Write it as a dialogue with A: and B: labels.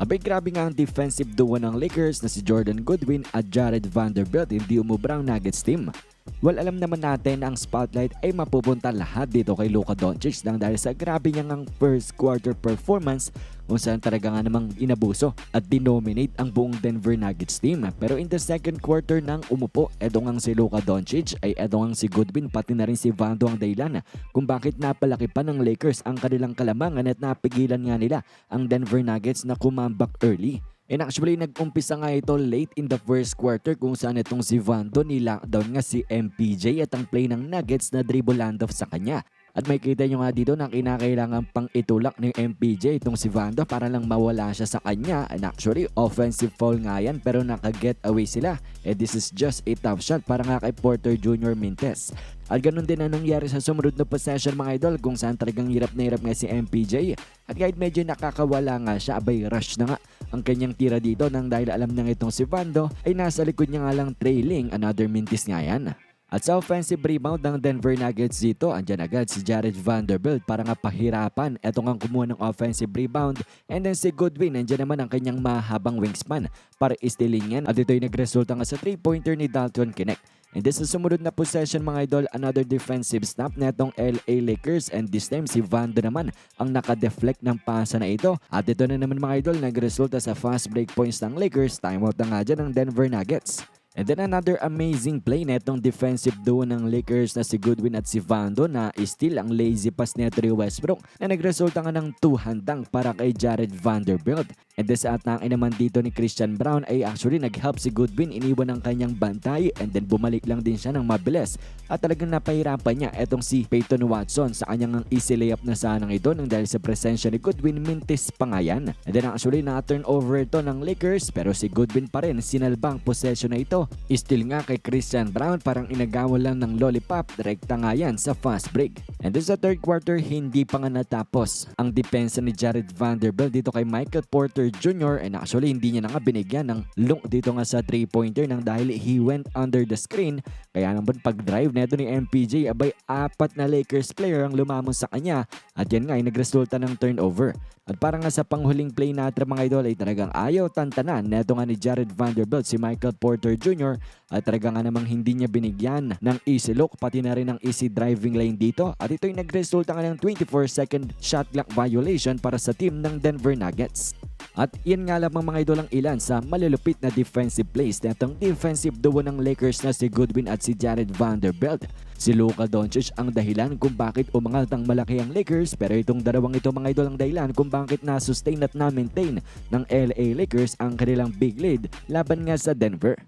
A: Abay grabe nga ang defensive duo ng Lakers na si Jordan Goodwin at Jared Vanderbilt hindi umubrang Nuggets team. Well, alam naman natin na ang spotlight ay mapupunta lahat dito kay Luka Doncic nang dahil sa grabe niyang ang first quarter performance kung saan talaga nga namang inabuso at dinominate ang buong Denver Nuggets team. Pero in the second quarter nang umupo, edo ngang si Luka Doncic ay edo ngang si Goodwin pati na rin si Vando ang dahilan kung bakit napalaki pa ng Lakers ang kanilang kalamangan at napigilan nga nila ang Denver Nuggets na kumambak early. And actually, nag-umpisa nga ito late in the first quarter kung saan itong si Vando nilockdown nga si MPJ at ang play ng Nuggets na dribble handoff sa kanya. At may kita nyo nga dito na kinakailangan pang itulak ng MPJ itong si Vando para lang mawala siya sa kanya. And actually, offensive foul nga yan pero naka-get away sila. And this is just a tough shot para nga kay Porter Jr. Mintes. At ganun din ang nangyari sa sumunod na possession mga idol kung saan talagang hirap na hirap nga si MPJ. At kahit medyo nakakawala nga siya, abay rush na nga ang kanyang tira dito nang dahil alam na itong si Vando ay nasa likod niya nga lang trailing another mintis nga yan. At sa offensive rebound ng Denver Nuggets dito, andyan agad si Jared Vanderbilt para nga pahirapan. Eto nga kumuha ng offensive rebound. And then si Goodwin, andyan naman ang kanyang mahabang wingspan para istilin yan. At ito'y nagresulta nga sa 3-pointer ni Dalton Kinect. And this is sumunod na possession mga idol, another defensive snap netong LA Lakers and this time si Vando naman ang nakadeflect ng pasa na ito. At ito na naman mga idol, nagresulta sa fast break points ng Lakers, timeout na nga dyan ng Denver Nuggets. And then another amazing play netong defensive duo ng Lakers na si Goodwin at si Vando na still ang lazy pass ni Westbrook na nagresulta nga ng two handang para kay Jared Vanderbilt. And then sa atake naman dito ni Christian Brown ay actually nag-help si Goodwin iniwan ang kanyang bantay and then bumalik lang din siya ng mabilis. At talagang napahirapan niya etong si Peyton Watson sa kanyang easy layup na sanang ito nang dahil sa presensya ni Goodwin mintis pa nga yan. And then actually na-turn over ito ng Lakers pero si Goodwin pa rin sinalbang possession na ito. Still nga kay Christian Brown parang inagawan lang ng lollipop direkta nga yan sa fast break. And then sa third quarter hindi pa nga natapos ang depensa ni Jared Vanderbilt dito kay Michael Porter Jr. and actually hindi niya na nga binigyan ng look dito nga sa 3-pointer nang dahil he went under the screen kaya naman pag-drive neto ni MPJ abay apat na Lakers player ang lumamon sa kanya at yan nga ay nagresulta ng turnover. At para nga sa panghuling play natin mga idol ay talagang ayaw tantanan neto nga ni Jared Vanderbilt si Michael Porter Jr. at talaga nga namang hindi niya binigyan ng easy look pati na rin ng easy driving lane dito at ito'y nagresulta nga ng 24 second shot clock violation para sa team ng Denver Nuggets. At yan nga lamang mga idol ang ilan sa malulupit na defensive plays na itong defensive duo ng Lakers na si Goodwin at si Jared Vanderbilt. Si Luka Doncic ang dahilan kung bakit umangat ang malaki ang Lakers pero itong dalawang ito mga idol ang dahilan kung bakit na-sustain at na-maintain ng LA Lakers ang kanilang big lead laban nga sa Denver.